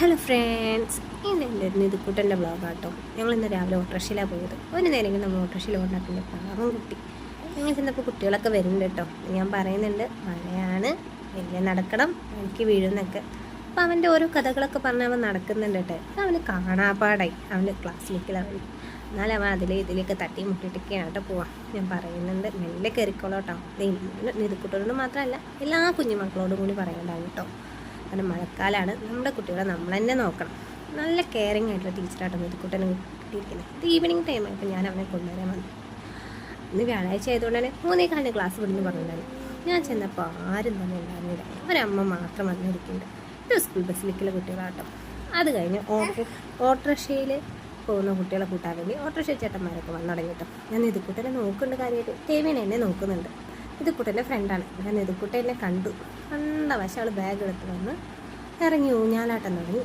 Hello friends ഇന്ന് എന്റെ ഒരു ബ്ലോഗ് കേട്ടോ ഞങ്ങൾ ഇന്ന് രാവിലെ ഓട്ടോറിക്ഷയിലാണ് പോയത്. ഒരു നേരം നമ്മൾ ഓട്ടോറിക്ഷയിൽ കൊണ്ടാക്കിന്റെ പാവം കുട്ടി. ഞങ്ങൾ ചെന്നപ്പോൾ കുട്ടികളൊക്കെ വരുന്നുണ്ട് കേട്ടോ. ഞാൻ പറയുന്നുണ്ട് മഴയാണ് വലിയ നടക്കണം എനിക്ക് വീഴുന്നൊക്കെ. അപ്പോൾ അവന്റെ ഓരോ കഥകളൊക്കെ പറഞ്ഞ് അവൻ നടക്കുന്നുണ്ട് കേട്ടോ. അവന് കാണാപ്പാടായി അവന്റെ ക്ലാസ്സിലേക്കുള്ള അവൻ എന്നാലും അവൻ അതിലെ ഇതിലേക്ക് തട്ടി മുട്ടിട്ടൊക്കെയാണ് കേട്ടോ പോവാം. ഞാൻ പറയുന്നുണ്ട് മെല്ലെ കയറിക്കോളോ കേട്ടോ. നിതുക്കുട്ടനോട് മാത്രമല്ല എല്ലാ കുഞ്ഞുമക്കളോടും കൂടി പറയേണ്ടാവും കേട്ടോ. കാരണം മഴക്കാലമാണ് നമ്മുടെ കുട്ടികളെ നമ്മൾ തന്നെ നോക്കണം. നല്ല കെയറിങ് ആയിട്ടുള്ള ടീച്ചറായിട്ടാണ് കുട്ടനെ കിട്ടിയിരിക്കുന്നത്. ഇത് ഈവനിങ് ടൈം ആയപ്പോൾ ഞാൻ അവനെ കൊണ്ടുവരാൻ വന്നു. ഇന്ന് വ്യാഴാഴ്ച ആയതുകൊണ്ട് തന്നെ മൂന്നേ കാലിന് ക്ലാസ് വിടുന്നു പറഞ്ഞിട്ടുണ്ടായിരുന്നു. ഞാൻ ചെന്നപ്പോൾ ആരും തന്നെ ഉണ്ടായിരുന്നില്ല. ഒരമ്മ മാത്രം വന്നിരിക്കുന്നുണ്ട്. ഇത് സ്കൂൾ ബസ്സിലേക്കുള്ള കുട്ടികളാട്ടോ. അത് കഴിഞ്ഞ് ഓട്ടോ ഓട്ടോറിക്ഷയിൽ പോകുന്ന കുട്ടികളെ കൂട്ടാൻ വേണ്ടി ഓട്ടോറിക്ഷ ചേട്ടന്മാരൊക്കെ വന്നു തുടങ്ങി ഞാൻ ഇത് നിതുക്കുട്ടനെ നോക്കുന്നുണ്ട് കാര്യമായിട്ട്. ദേവീനെ എന്നെ നോക്കുന്നുണ്ട്. നിതുക്കുട്ടന്റെ ഫ്രണ്ടാണ് ഞാൻ നിതുക്കുട്ടനെ കണ്ടു. കണ്ട വശം അവൾ ബാഗ് എടുത്ത് വന്ന് ഇറങ്ങി ഊഞ്ഞാലാട്ടം തുടങ്ങി.